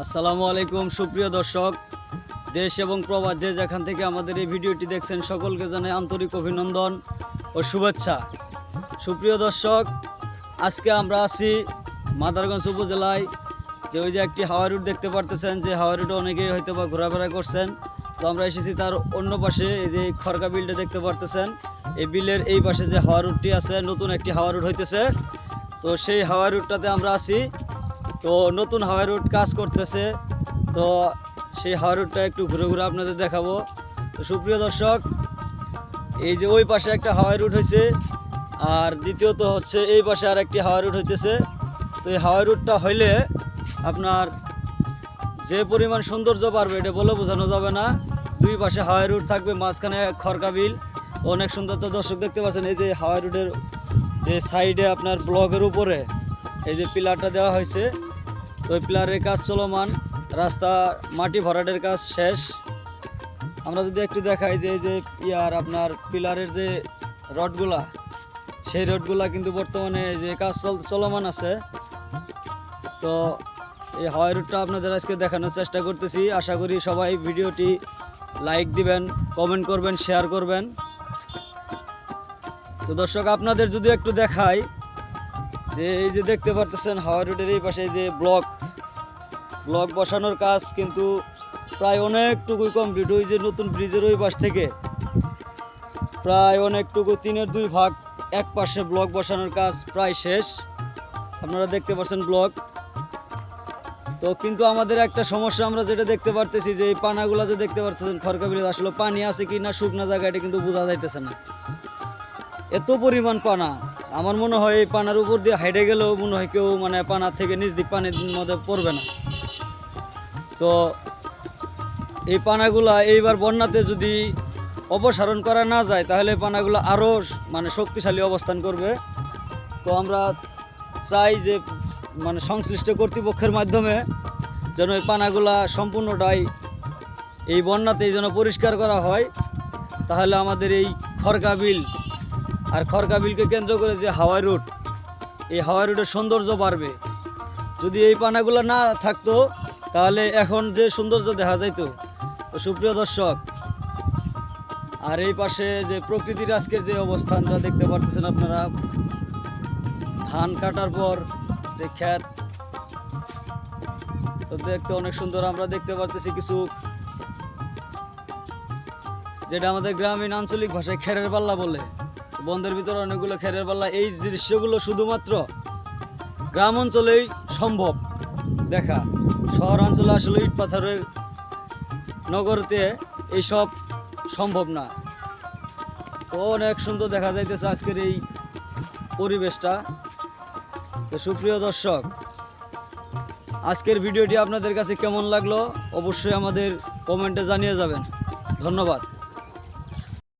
আসসালামু আলাইকুম, সুপ্রিয় দর্শক। দেশ এবং প্রবাস যে যেখান থেকে আমাদের এই ভিডিওটি দেখছেন, সকলকে জানাই আন্তরিক অভিনন্দন ও শুভেচ্ছা। সুপ্রিয় দর্শক, আজকে আমরা আছি মাদারগঞ্জ উপজেলায়। যে ওই যে একটি হাওয়া রুট দেখতে পারতেছেন, যে হাওয়া রুটে অনেকেই হয়তো বা ঘোরাফেরা করছেন। তো আমরা এসেছি তার অন্য পাশে, এই যে খড়কা বিলটা দেখতে পারতেছেন। এই বিলের এই পাশে যে হাওয়া রুটটি আছে, নতুন একটি হাওয়া রুট হইতেছে। তো সেই হাওয়া রুটটাতে আমরা আছি। তো নতুন হাওয়াই রুট কাজ করতেছে। তো সেই হাওয়াই রুটটা একটু ঘুরে ঘুরে আপনাদের দেখাবো। তো সুপ্রিয় দর্শক, এই যে ওই পাশে একটা হাওয়াই রুট হয়েছে, আর দ্বিতীয়ত হচ্ছে এই পাশে আর একটি হাওয়াই রুট হইতেছে। তো এই হাওয়াই রুটটা হইলে আপনার যে পরিমাণ সৌন্দর্য পারবে এটা বলে বোঝানো যাবে না। দুই পাশে হাওয়াই রুট থাকবে, মাঝখানে খড়কা বিল। অনেক সুন্দর তো দর্শক দেখতে পাচ্ছেন, এই যে হাওয়াই রুটের যে সাইডে আপনার ব্লকের উপরে এই যে পিলারটা দেওয়া হয়েছে, ওই পিলারের কাজ চলমান, রাস্তা, মাটি ভরাটের কাজ শেষ। আমরা যদি একটু দেখাই যে এই যে ইয়ার আপনার পিলারের যে রডগুলা, সেই রডগুলা কিন্তু বর্তমানে যে কাজ চল, চলমান আছে। তো এই হাওয়াই রুটটা আপনাদের আজকে দেখানোর চেষ্টা করতেছি। আশা করি সবাই ভিডিওটি লাইক দিবেন, কমেন্ট করবেন, শেয়ার করবেন। তো দর্শক, আপনাদের যদি একটু দেখাই যে এই যে দেখতে পারতেছেন হাওয়া রোডের এই পাশে যে ব্লক ব্লক বসানোর কাজ কিন্তু প্রায় অনেকটুকুই কমপ্লিট ওই যে নতুন ব্রিজের ওই পাশ থেকে। প্রায় অনেকটুকু তিনের দুই ভাগ এক পাশে ব্লক বসানোর কাজ প্রায় শেষ। আপনারা দেখতে পাচ্ছেন ব্লক। তো কিন্তু আমাদের একটা সমস্যা, আমরা যেটা দেখতে পারতেছি যে এই পানাগুলো যে দেখতে পাচ্ছেন খরকাবিলে আসলে পানি আছে কি না, শুকনা জায়গা এটা কিন্তু বোঝা যাইতেছে না। এত পরিমাণ পানা। আমার মনে হয় এই পানার উপর দিয়ে হাইটে গেলেও মনে হয় কেউ মানে পানার থেকে নিচ দিক পানির মধ্যে পড়বে না। তো এই পানাগুলা এইবার বন্যাতে যদি অপসারণ করা না যায়, তাহলে পানাগুলো আরও মানে শক্তিশালী অবস্থান করবে। তো আমরা চাই যে মানে সংশ্লিষ্ট কর্তৃপক্ষের মাধ্যমে যেন এই পানাগুলা সম্পূর্ণটাই এই বন্যাতেই যেন পরিষ্কার করা হয়। তাহলে আমাদের এই খড়কা বিল আর খড়কা বিলকে কেন্দ্র করে যে হাওয়াই রুট এই হাওয়াই রুটের সৌন্দর্য বাড়বে। যদি এই পানাগুলো না থাকতো, তাহলে এখন যে সৌন্দর্য দেখা যাইতো, তো সুপ্রিয় দর্শক, আর এই পাশে যে প্রকৃতির আজকের যে অবস্থানটা দেখতে পারতেছেন আপনারা, ধান কাটার পর যে খ্যাত তো দেখতে অনেক সুন্দর। আমরা দেখতে পারতেছি কিছু, যেটা আমাদের গ্রামীণ আঞ্চলিক ভাষায় খেরের পাল্লা বলে। বন্ধের ভিতরে অনেকগুলো খেরের পাল্লা। এই দৃশ্যগুলো শুধুমাত্র গ্রাম অঞ্চলেই সম্ভব। দেখা, শহর অঞ্চলে আসলে ইট পাথরের নগরতে এইসব সম্ভব না। অনেক সুন্দর দেখা যাইতেছে আজকের এই পরিবেশটা। তো সুপ্রিয় দর্শক, আজকের ভিডিওটি আপনাদের কাছে কেমন লাগল অবশ্যই আমাদের কমেন্টে জানিয়ে যাবেন। ধন্যবাদ।